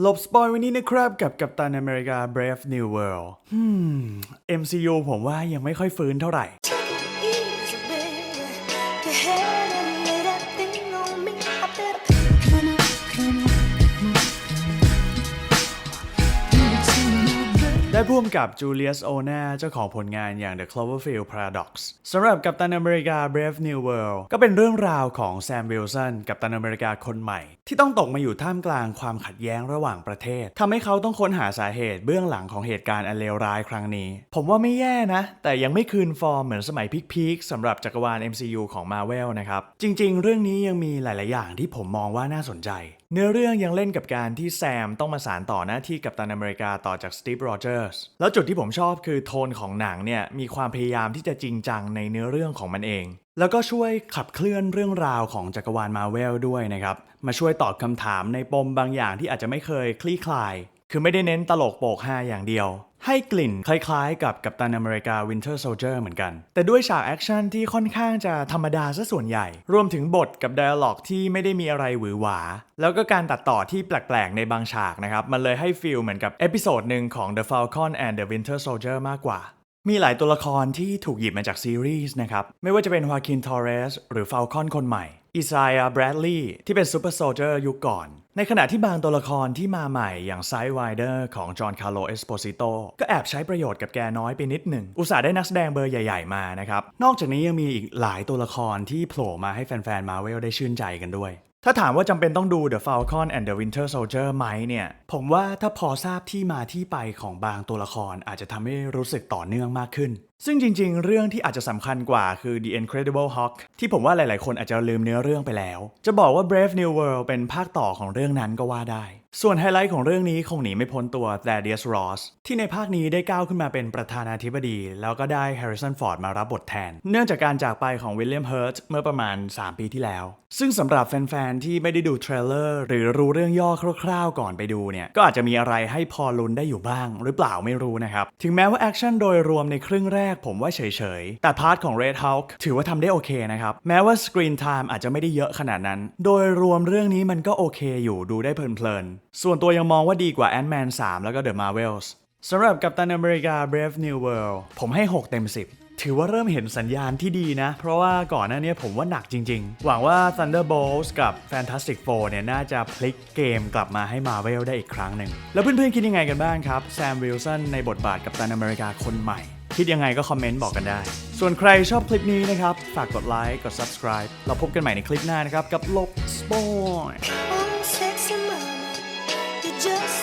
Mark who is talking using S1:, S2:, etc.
S1: หลบสปอยวันนี้นะครับ กับกัปตันอเมริกา Brave New World อืม MCU ผมว่ายังไม่ค่อยฟื้นเท่าไหร่ ได้พ่วมกับจูเลียสโอนาเจ้าของผลงานอย่าง The Cloverfield Paradox สำหรับกัปตันอเมริกา Brave New World ก็เป็นเรื่องราวของแซมวิลสันกัปตันอเมริกาคนใหม่ ที่ต้องตกมาอยู่ท่ามกลางความขัดแย้งระหว่างประเทศทำให้เขาต้องค้นหาสาเหตุเบื้องหลังของเหตุการณ์อันเลวร้ายครั้งนี้ ผมว่าไม่แย่นะ แต่ยังไม่คืนฟอร์มเหมือนสมัยพีคๆสำหรับจักรวาล MCU ของ Marvel นะครับจริง ๆ เรื่องนี้ยังมีหลาย ๆ อย่างที่ผมมองว่าน่าสนใจเนื้อเรื่องยังเล่นกับการที่แซมต้องมาสานต่อหน้าที่กับตันอเมริกาต่อจากสตีฟโรเจอร์สแล้วจุดที่ผมชอบคือโทนของหนังเนี่ยมีความพยายามที่จะจริงจังในเนื้อเรื่องของมันเอง แล้วก็ช่วยขับเคลื่อนเรื่องราวของจักรวาลมาเวลด้วยนะครับ มาช่วยตอบคำถามในปมบางอย่างที่อาจจะไม่เคยคลี่คลาย คือไม่ได้เน้นตลกโปกฮาอย่างเดียว ให้กลิ่นคล้ายๆ กับกัปตันอเมริกา Winter Soldier เหมือนกัน แต่ด้วยฉากแอคชั่นที่ค่อนข้างจะธรรมดาซะส่วนใหญ่ รวมถึงบทกับ dialog ที่ไม่ได้มีอะไรหวือหวา แล้วก็การตัดต่อที่แปลกๆ ในบางฉากนะครับ มันเลยให้ฟีลเหมือนกับเอพิโซดหนึ่งของ The Falcon and the Winter Soldier มากกว่ามีหลายตัวละครที่ถูกหยิบมาจากซีรีส์นะครับ ไม่ว่าจะเป็นฮวาคินทอร์เรสหรือฟ a l คอนคนใหม่ อิซายาแบรดลีย์ที่เป็นซูเปอร์โซเจอร์ยุคก่อน ในขณะที่บางตัวละครที่มาใหม่อย่างไซด์ไวเดอร์ของจอห์นคาร์โลเอสโปซิโตก็แอบใช้ประโยชน์กับแกน้อยไปนิดหนึ่ง อุตส่าห์ได้นักแสดงเบอร์ใหญ่ๆมานะครับ นอกจากนี้ยังมีอีกหลายตัวละครที่โผล่มาให้แฟนๆมาเวลได้ชื่นใจกันด้วย ถ้าถามว่าจำเป็นต้องดู The Falcon and the Winter Soldier ไหมเนี่ย ผมว่าถ้าพอทราบที่มาที่ไปของบางตัวละครอาจจะทำให้รู้สึกต่อเนื่องมากขึ้น ซึ่งจริงๆ เรื่องที่อาจจะสำคัญกว่าคือ The Incredible Hulk ที่ผมว่าหลายๆ คนอาจจะลืมเนื้อเรื่องไปแล้ว จะบอกว่า Brave New World เป็นภาคต่อของเรื่องนั้นก็ว่าได้ ส่วนไฮไลท์ของเรื่องนี้คงหนีไม่พ้นตัว Thaddeus Ross ที่ในภาคนี้ได้ก้าวขึ้นมาเป็นประธานาธิบดี แล้วก็ได้ Harrison Ford มารับบทแทน เนื่องจากการจากไปของ William Hurt เมื่อประมาณ 3 ปีที่แล้ว ซึ่งสำหรับแฟนๆ ที่ไม่ได้ดูเทรลเลอร์หรือรู้เรื่องย่อคร่าวๆ ก่อนไปดูเนี่ยก็อาจจะมีอะไรให้พอลุ้นได้อยู่บ้าง หรือเปล่าไม่รู้นะครับถึงแม้ว่าแอคชั่นโดยรวมในครึ่งแรกผมว่าเฉยๆ แต่พาร์ทของ Red Hulk ถือว่าทำได้โอเคนะครับ แม้ว่าสกรีนไทม์อาจจะไม่ได้เยอะขนาดนั้น โดยรวมเรื่องนี้มันก็โอเคอยู่ดูได้เพลินๆ ส่วนตัวยังมองว่าดีกว่า Ant-Man 3 แล้วก็ The Marvels สำหรับกัปตันอเมริกา Brave New World ผมให้ 6 เต็ม 10ถือว่าเริ่มเห็นสัญญาณที่ดีนะ เพราะว่าก่อนหน้านี้ผมว่าหนักจริงๆ หวังว่า Thunderbolts กับ Fantastic Four เนี่ย น่าจะพลิกเกมกลับมาให้ Marvel ได้อีกครั้งหนึ่ง แล้วเพื่อนๆ คิดยังไงกันบ้างครับ แซม วิลสันในบทบาทกัปตันอเมริกาคนใหม่ คิดยังไงก็คอมเมนต์บอกกันได้ ส่วนใครชอบคลิปนี้นะครับ ฝากกดไลค์กด subscribe เราพบกันใหม่ในคลิปหน้านะครับ กับลบสปอย
S2: sexy mama, You just